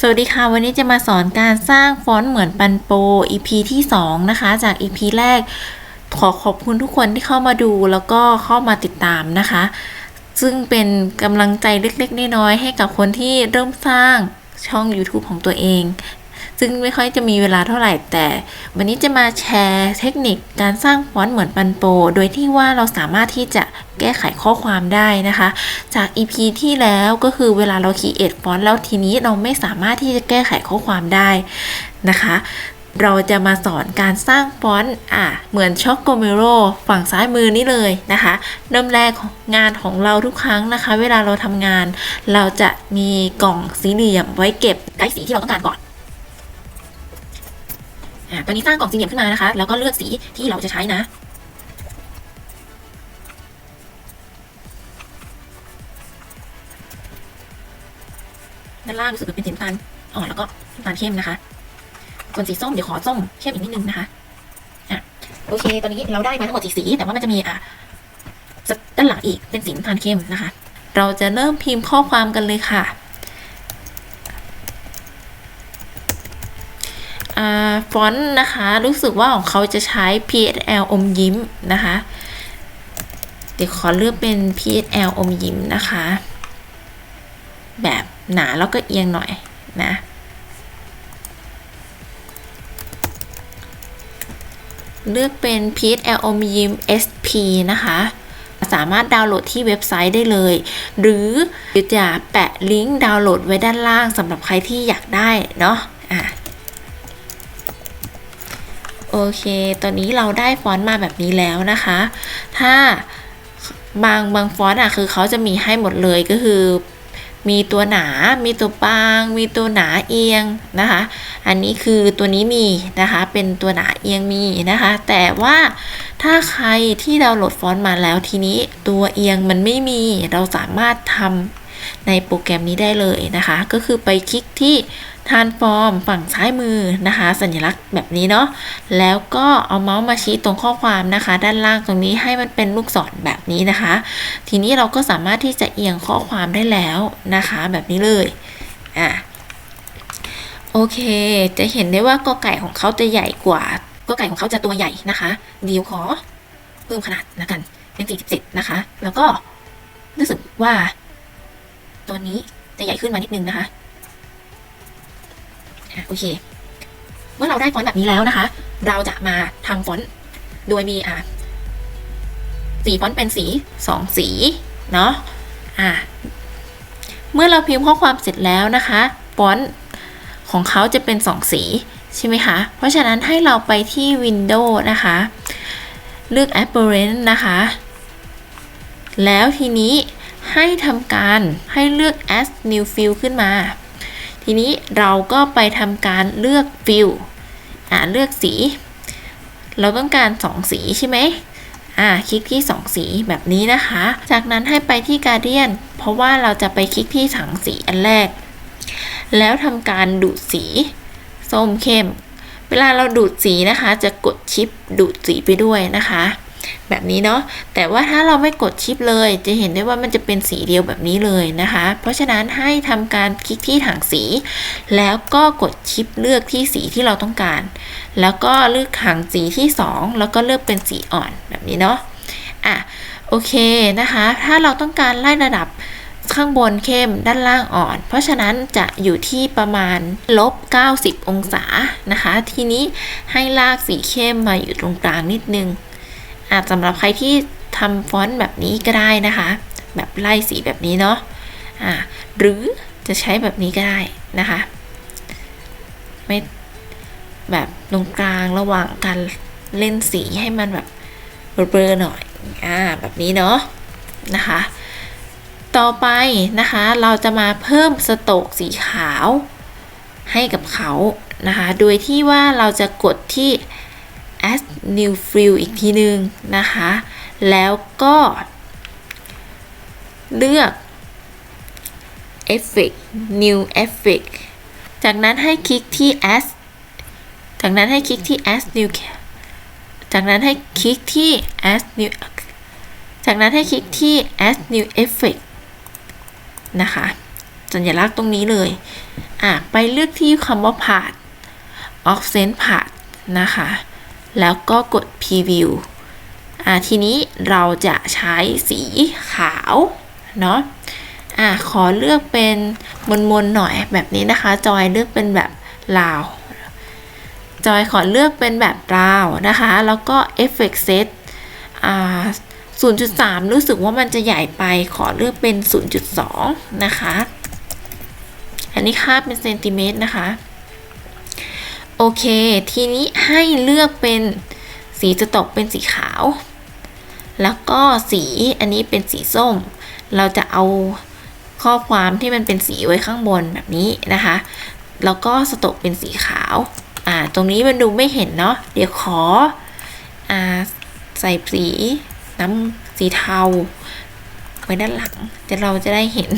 สวัสดีค่ะ วันนี้จะมาสอนการสร้างฟอนต์เหมือนปันโป EP ที่ 2 นะคะ จาก EP แรก ขอขอบคุณทุกคนที่เข้ามาดูแล้วก็เข้ามาติดตามนะคะ ซึ่งเป็นกำลังใจเล็กๆ น้อยๆให้กับคนที่เริ่มสร้างช่อง YouTube ของตัวเอง ซึ่งไม่ค่อยจะมีเวลาเท่าไหร่แต่ วันนี้จะมาแชร์เทคนิคการสร้างฟอนต์เหมือนปันโป โดยที่ว่าเราสามารถที่จะแก้ไขข้อความได้นะคะ จาก EP ที่แล้วก็คือเวลาเราคีเอทฟอนต์แล้วทีนี้เราไม่สามารถที่จะแก้ไขข้อความได้นะคะเราจะมาสอนการสร้างฟอนต์อะเหมือนช็อกโกเมโรฝั่งซ้ายมือนี่เลยนะคะเริ่มแรกของงานของเราทุกครั้งนะคะ เวลาเราทำงาน เราจะมีกล่องสี่เหลี่ยมไว้เก็บไกด์สีที่เราต้องการก่อน อะตอนนี้สร้างกล่องสี่เหลี่ยมขึ้นมานะคะ แล้วก็เลือกสีที่เราจะใช้นะด้านล่างรู้สึกเป็นสีน้ำตาลอ่อนแล้วก็น้ำตาลเข้มนะคะ ส่วนสีส้มเดี๋ยวขอส้มเข้มอีกนิดนึงนะคะอะโอเค ตอนนี้เราได้มาทั้งหมดสีสี แต่ว่ามันจะมีอะด้านหลังอีกเป็นสีน้ำตาลเข้มนะคะ เราจะเริ่มพิมพ์ข้อความกันเลยค่ะ อ่า ฟอนต์นะคะ รู้สึกว่าของเขาจะใช้ PSL อมยิ้มนะคะ เดี๋ยวขอเลือกเป็น PSL อมยิ้มนะคะ แบบหนาแล้วก็เอียงหน่อยนะเลือกเป็น PSL อมยิ้ม SP นะคะ สามารถดาวน์โหลดที่เว็บไซต์ได้เลย หรือจะแปะลิงก์ดาวน์โหลดไว้ด้านล่างสำหรับใครที่อยากได้เนาะอะ โอเค ตอนนี้เราได้ฟอนต์มาแบบนี้แล้วนะคะ ถ้าบางบางฟอนต์อะคือเขาจะมีให้หมดเลยก็คือ มีตัวหนา มีตัวบาง มีตัวหนาเอียงนะคะ อันนี้คือตัวนี้มีนะคะ เป็นตัวหนาเอียงมีนะคะ แต่ว่าถ้าใครที่ดาวน์โหลดฟอนต์มาแล้วทีนี้ตัวเอียงมันไม่มี เราสามารถทำในโปรแกรมนี้ได้เลยนะคะ ก็คือไปคลิกที่ ทานฟอร์มฝั่งซ้ายมือนะคะ สัญลักษณ์แบบนี้เนาะแล้วก็เอาเมาส์มาชี้ตรงข้อความนะคะ ด้านล่างตรงนี้ให้มันเป็นลูกศรแบบนี้นะคะ ทีนี้เราก็สามารถที่จะเอียงข้อความได้แล้วนะคะ แบบนี้เลยอะโอเค จะเห็นได้ว่ากอไก่ของเขาจะใหญ่กว่ากอไก่ของเขาจะตัวใหญ่นะคะเดียวขอเพิ่มขนาดนะกันเป็น47นะคะ แล้วก็รู้สึกว่า ตัวนี้จะใหญ่ขึ้นมานิดนึงนะคะ โอเค เมื่อเราได้ฟอนต์แบบนี้แล้วนะคะ เราจะมาทำฟอนต์โดยมีอะสีฟอนต์เป็นสีสองสี เนาะอะเมื่อเราพิมพ์ข้อความเสร็จแล้วนะคะฟอนต์ของเขาจะเป็นสองสี ใช่ไหมคะ เพราะฉะนั้นให้เราไปที่ Windows นะคะ เลือก Apparent นะคะ แล้วทีนี้ให้ทำการให้เลือก Add New Field ขึ้นมา ทีนี้เราก็ไปทำการเลือกฟิลอ่าเลือกสี เราต้องการ 2 สีใช่ไหมอ่าคลิกที่ 2 สีแบบนี้นะคะ จากนั้นให้ไปที่ Guardian เพราะว่าเราจะไปคลิกที่ถังสีอันแรก แล้วทำการดูดสีส้มเข้ม เวลาเราดูดสีนะคะ จะกดชิปดูดสีไปด้วยนะคะ แบบนี้เนาะแต่ว่าถ้าเราไม่กดชิปเลย จะเห็นได้ว่ามันจะเป็นสีเดียวแบบนี้เลยนะคะ เพราะฉะนั้นให้ทำการคลิกที่ถังสี แล้วก็กดชิปเลือกที่สีที่เราต้องการ แล้วก็เลือกถังสีที่ 2 แล้วก็เลือกเป็นสีอ่อนแบบนี้เนาะอะโอเคนะคะ ถ้าเราต้องการไล่ระดับข้างบนเข้มด้านล่างอ่อน เพราะฉะนั้นจะอยู่ที่ประมาณลบ 90 องศานะคะ ทีนี้ให้ลากสีเข้มมาอยู่ตรงกลางนิดนึง อาจสำหรับใครที่ทำฟอนต์แบบนี้ก็ได้นะคะ แบบไล่สีแบบนี้เนาะอ่าหรือจะใช้แบบนี้ก็ได้นะคะ ไม่แบบตรงกลางระหว่างการเล่นสีให้มันแบบเบลอๆหน่อยอ่าแบบนี้เนาะนะคะ ต่อไปนะคะเราจะมาเพิ่มสโตกสีขาวให้กับเขานะคะ โดยที่ว่าเราจะกดที่ add new field อีกทีหนึ่งนะคะ แล้วก็เลือก effect new effect จากนั้นให้คลิกที่ add จากนั้นให้คลิกที่ add new จากนั้นให้คลิกที่ add new จากนั้นให้คลิกที่ add new effect นะคะ สัญลักษณ์ตรงนี้เลย อะ ไปเลือกที่คำว่า part offset part นะคะ แล้วก็กด preview อะทีนี้เราจะใช้สีขาวเนาะอะขอเลือกเป็นมนๆหน่อยแบบนี้นะคะ จอยเลือกเป็นแบบลาว จอยขอเลือกเป็นแบบราวนะคะ แล้วก็ Effect Set อ่า0.3 รู้สึกว่ามันจะใหญ่ไปขอเลือกเป็น 0.2 นะคะ อันนี้ค่าเป็นเซนติเมตรนะคะ โอเค ทีนี้ให้เลือกเป็นสีจะตกเป็นสีขาว แล้วก็สีอันนี้เป็นสีส้ม เราจะเอาข้อความที่มันเป็นสีไว้ข้างบนแบบนี้นะคะ แล้วก็สตกเป็นสีขาว อ่า ตรงนี้มันดูไม่เห็นเนาะ เดี๋ยวขอ อ่า ใส่สีน้ำสีเทา ไว้ด้านหลังจะเราจะได้เห็น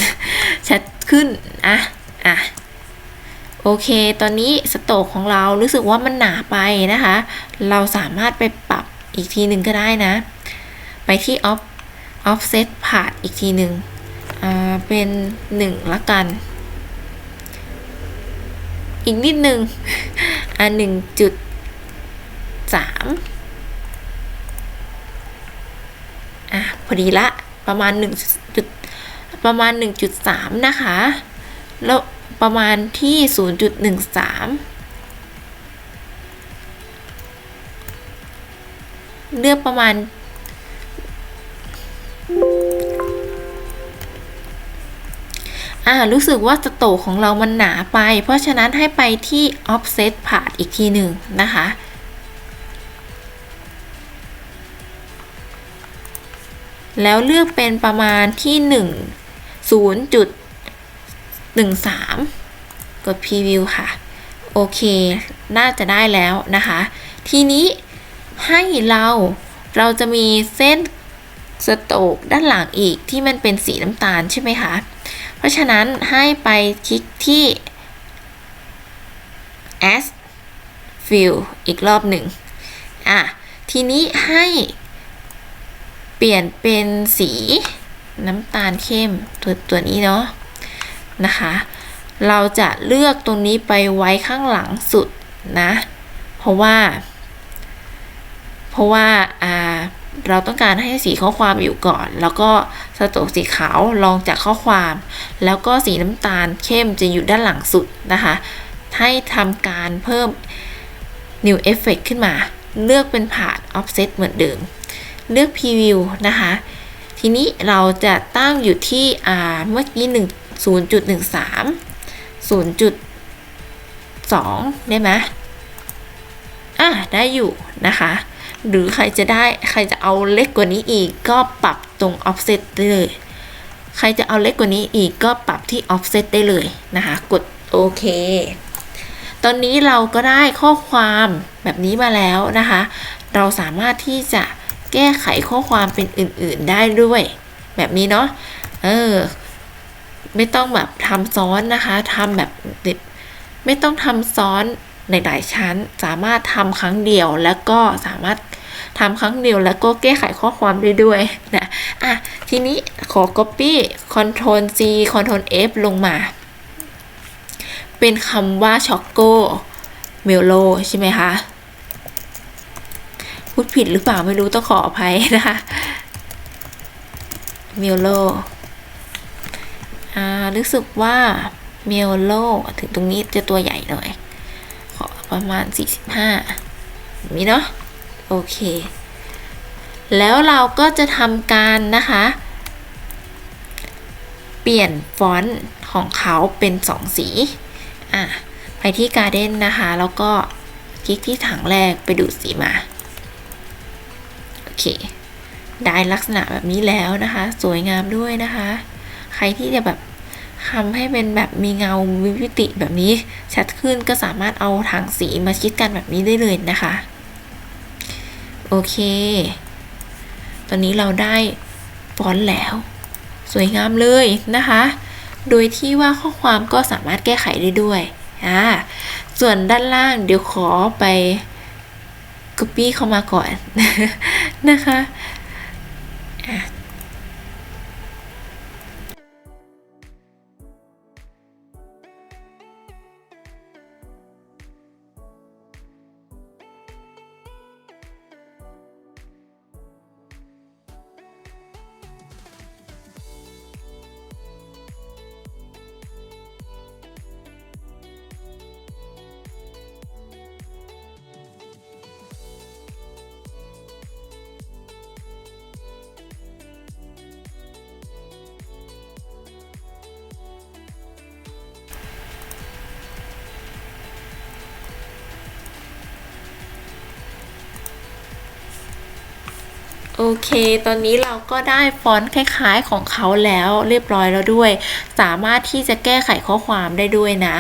ชัดขึ้น อะ อะ โอเค ตอนนี้สโตกของเรารู้สึกว่ามันหนาไปนะคะ เราสามารถไปปรับอีกทีหนึ่งก็ได้นะ ไปที่ off offset part อีกทีหนึ่งเป็นหนึ่งละกัน อีกนิดหนึ่งอ่าหนึ่งจุดสามอะพอดีละประมาณหนึ่งจุดประมาณหนึ่งจุดสามนะคะ แล้ว ประมาณที่ 0.13 เลือกประมาณ อ่า รู้สึกว่าสโตกของเรามันหนาไป เพราะฉะนั้นให้ไปที่ offset part อีกทีหนึ่งนะคะแล้วเลือกเป็นประมาณที่ 1.0 13 กด preview ค่ะ โอเค น่าจะได้แล้วนะคะ ทีนี้ให้เราเราจะมีเส้นสโตกด้านหลังอีกที่มันเป็นสีน้ำตาลใช่ไหมคะ เพราะฉะนั้นให้ไปคลิกที่ add fill อีกรอบหนึ่งอะ ทีนี้ให้เปลี่ยนเป็นสีน้ำตาลเข้มตัวตัวนี้เนาะ นะคะ เราจะเลือกตรงนี้ไปไว้ข้างหลังสุดนะ เพราะว่า เพราะว่าอ่าเราต้องการให้สีข้อความอยู่ก่อน แล้วก็สโตกสีขาวรองจากข้อความ แล้วก็สีน้ำตาลเข้มจะอยู่ด้านหลังสุดนะคะ ให้ทำการเพิ่ม new effect ขึ้นมา เลือกเป็นผ่าน offset เหมือนเดิม เลือก preview นะคะ ทีนี้เราจะตั้งอยู่ที่เมื่อกี้หนึ่ง 0.13 0.2 ได้ไหมอะได้อยู่นะคะ หรือใครจะได้ใครจะเอาเล็กกว่านี้อีกก็ปรับตรง offset ได้เลย ใครจะเอาเล็กกว่านี้อีกก็ปรับที่ offset ได้เลยนะคะ กดโอเค ตอนนี้เราก็ได้ข้อความแบบนี้มาแล้วนะคะ เราสามารถที่จะแก้ไขข้อความเป็นอื่น ๆได้ด้วย แบบนี้เนาะ เออ ไม่ต้องแบบทำซ้อนนะคะทำแบบไม่ต้องทำซ้อนในหลายชั้น สามารถทำครั้งเดียวแล้วก็สามารถทำครั้งเดียวแล้วก็แก้ไขข้อความได้ด้วยนะอะทีนี้ขอ copy Ctrl C Ctrl F ลงมา เป็นคำว่า choco melo ใช่ไหมคะ พูดผิดหรือเปล่าไม่รู้ต้องขออภัยนะคะ melo รู้สึกว่าเมลโลถึงตรงนี้จะตัวใหญ่หน่อย ขอประมาณ 45มีเนาะโอเค แล้วเราก็จะทำการนะคะ เปลี่ยนฟอนต์ของเขาเป็น 2 สี อะ ไปที่การ์เด้นนะคะ แล้วก็คลิกที่ถังแรกไปดูดสีมา โอเค ได้ลักษณะแบบนี้แล้วนะคะ สวยงามด้วยนะคะ ใครที่จะแบบ ทำให้เป็นแบบมีเงาวิวิติแบบนี้ชัดขึ้นก็สามารถเอาถังสีมาชิดกันแบบนี้ได้เลยนะคะ โอเค ตอนนี้เราได้ฟอนต์แล้ว สวยงามเลยนะคะ โดยที่ว่าข้อความก็สามารถแก้ไขได้ด้วยอ่าส่วนด้านล่างเดี๋ยวขอไป copy เข้ามาก่อนนะคะ เค ตอนนี้เราก็ได้ฟอนต์คล้ายๆของเขาแล้วเรียบร้อยแล้วด้วย สามารถที่จะแก้ไขข้อความได้ด้วยนะ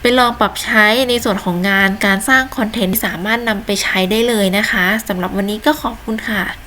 ไปลองปรับใช้ในส่วนของงานการสร้างคอนเทนต์สามารถนำไปใช้ได้เลยนะคะสำหรับวันนี้ก็ขอบคุณค่ะ